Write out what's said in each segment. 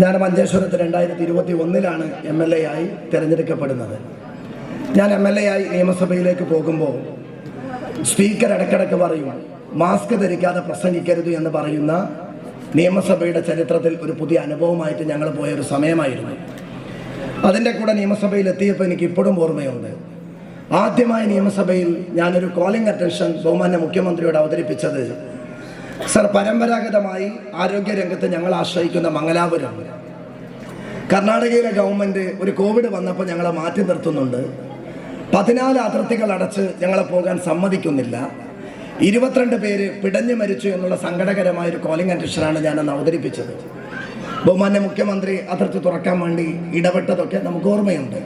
ഞാൻ മഞ്ചേശ്വരത്ത് രണ്ടായിരത്തി ഇരുപത്തി ഒന്നിലാണ് എം എൽ എ ആയി തിരഞ്ഞെടുക്കപ്പെടുന്നത്. ഞാൻ എം എൽ എ ആയി നിയമസഭയിലേക്ക് പോകുമ്പോൾ സ്പീക്കർ ഇടയ്ക്കിടയ്ക്ക് പറയും മാസ്ക് ധരിക്കാതെ പ്രസംഗിക്കരുത് എന്ന് പറയുന്ന നിയമസഭയുടെ ചരിത്രത്തിൽ ഒരു പുതിയ അനുഭവമായിട്ട് ഞങ്ങൾ പോയ ഒരു സമയമായിരുന്നു. അതിന്റെ കൂടെ നിയമസഭയിൽ എത്തിയപ്പോൾ എനിക്ക് ഇപ്പോഴും ഓർമ്മയുണ്ട്. ആദ്യമായി നിയമസഭയിൽ ഞാനൊരു കോളിംഗ് അറ്റൻഷൻ ബഹുമാന്യ മുഖ്യമന്ത്രിയോട് അവതരിപ്പിച്ചത് സർ പരമ്പരാഗതമായി ആരോഗ്യരംഗത്ത് ഞങ്ങൾ ആശ്രയിക്കുന്ന മംഗലാപുരം. കർണാടകയിലെ ഗവൺമെന്റ് ഒരു കോവിഡ് വന്നപ്പോൾ ഞങ്ങളെ മാറ്റി നിർത്തുന്നുണ്ട്. പതിനാല് അതിർത്തികൾ അടച്ച് ഞങ്ങളെ പോകാൻ സമ്മതിക്കുന്നില്ല. ഇരുപത്തിരണ്ട് പേര് പിടഞ്ഞു മരിച്ചു എന്നുള്ള സങ്കടകരമായ ഒരു കോളിംഗ് ഞാൻ ഞാനന്ന് അവതരിപ്പിച്ചത്. ബഹുമാന്യ മുഖ്യമന്ത്രി അതിർത്തി തുറക്കാൻ വേണ്ടി ഇടപെട്ടതൊക്കെ നമുക്ക് ഓർമ്മയുണ്ട്.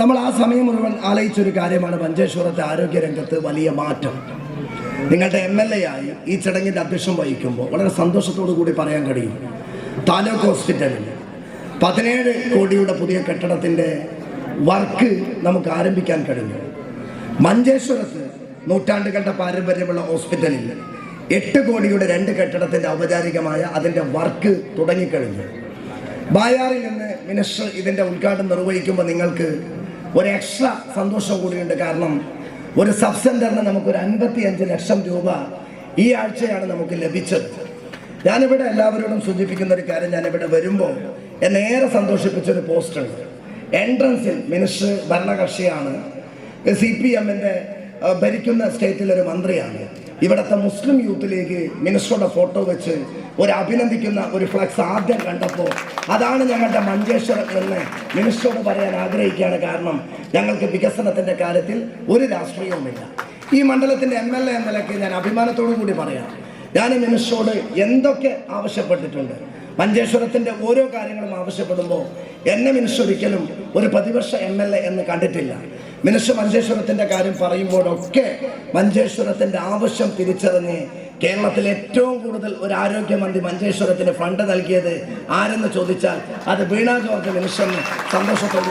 നമ്മൾ ആ സമയം മുഴുവൻ ആലയിച്ചൊരു കാര്യമാണ് മഞ്ചേശ്വരത്തെ ആരോഗ്യരംഗത്ത് വലിയ മാറ്റം. നിങ്ങളുടെ എം എൽ എ ആയി ഈ ചടങ്ങിന്റെ അധ്യക്ഷം വഹിക്കുമ്പോൾ വളരെ സന്തോഷത്തോടു കൂടി പറയാൻ കഴിയും. താലൂക്ക് ഹോസ്പിറ്റലിൽ പതിനേഴ് കോടിയുടെ പുതിയ കെട്ടിടത്തിന്റെ വർക്ക് നമുക്ക് ആരംഭിക്കാൻ കഴിഞ്ഞു. മഞ്ചേശ്വരത്ത് നൂറ്റാണ്ടുകളുടെ പാരമ്പര്യമുള്ള ഹോസ്പിറ്റലിൽ എട്ട് കോടിയുടെ രണ്ട് കെട്ടിടത്തിന്റെ ഔപചാരികമായ അതിന്റെ വർക്ക് തുടങ്ങിക്കഴിഞ്ഞു. ബായാറിൽ നിന്ന് മിനിസ്റ്റർ ഇതിന്റെ ഉദ്ഘാടനം നിർവഹിക്കുമ്പോൾ നിങ്ങൾക്ക് ഒരു എക്സ്ട്രാ സന്തോഷം കൂടിയുണ്ട്. കാരണം ഒരു സബ് സെന്ററിന് നമുക്കൊരു അൻപത്തി അഞ്ച് ലക്ഷം രൂപ ഈ ആഴ്ചയാണ് നമുക്ക് ലഭിച്ചത്. ഞാനിവിടെ എല്ലാവരോടും സൂചിപ്പിക്കുന്ന ഒരു കാര്യം ഞാനിവിടെ വരുമ്പോൾ എന്നെ ഏറെ സന്തോഷിപ്പിച്ച ഒരു പോസ്റ്റുണ്ട്. എൻട്രൻസിൽ മിനിസ്റ്റർ ഭരണകക്ഷിയാണ് സി പി എമ്മിന്റെ ഭരിക്കുന്ന സ്റ്റേറ്റിലൊരു മന്ത്രിയാണ്. ഇവിടുത്തെ മുസ്ലിം യൂത്ത് ലീഗ് മിനിസ്റ്ററുടെ ഫോട്ടോ വെച്ച് ഒരു അഭിനന്ദിക്കുന്ന ഒരു ഫ്ലക്സ് ആദ്യം കണ്ടപ്പോൾ അതാണ് ഞങ്ങളുടെ മഞ്ചേശ്വരം എന്ന് മിനിസ്റ്ററോട് പറയാൻ ആഗ്രഹിക്കുകയാണ്. കാരണം ഞങ്ങൾക്ക് വികസനത്തിന്റെ കാര്യത്തിൽ ഒരു രാഷ്ട്രീയവുമില്ല. ഈ മണ്ഡലത്തിന്റെ എം എൽ എ എന്ന നിലയ്ക്ക് ഞാൻ അഭിമാനത്തോടു കൂടി പറയാം. ഞാൻ മിനിസ്റ്ററോട് എന്തൊക്കെ ആവശ്യപ്പെട്ടിട്ടുണ്ട്? മഞ്ചേശ്വരത്തിന്റെ ഓരോ കാര്യങ്ങളും ആവശ്യപ്പെടുമ്പോൾ എന്നെ മിനിസ്റ്റർ ഒരിക്കലും ഒരു പ്രതിപക്ഷ എം എൽ എ എന്ന് കണ്ടിട്ടില്ല. മിനിസ്റ്റർ മഞ്ചേശ്വരത്തിന്റെ കാര്യം പറയുമ്പോഴൊക്കെ മഞ്ചേശ്വരത്തിന്റെ ആവശ്യം തിരിച്ചറിഞ്ഞ് കേരളത്തിൽ ഏറ്റവും കൂടുതൽ ഒരു ആരോഗ്യമന്ത്രി മഞ്ചേശ്വരത്തിന് ഫണ്ട് നൽകിയത് ആരെന്ന് ചോദിച്ചാൽ അത് വീണാ ജോർജ് മിനിസ്റ്ററിന് സന്തോഷത്തോട്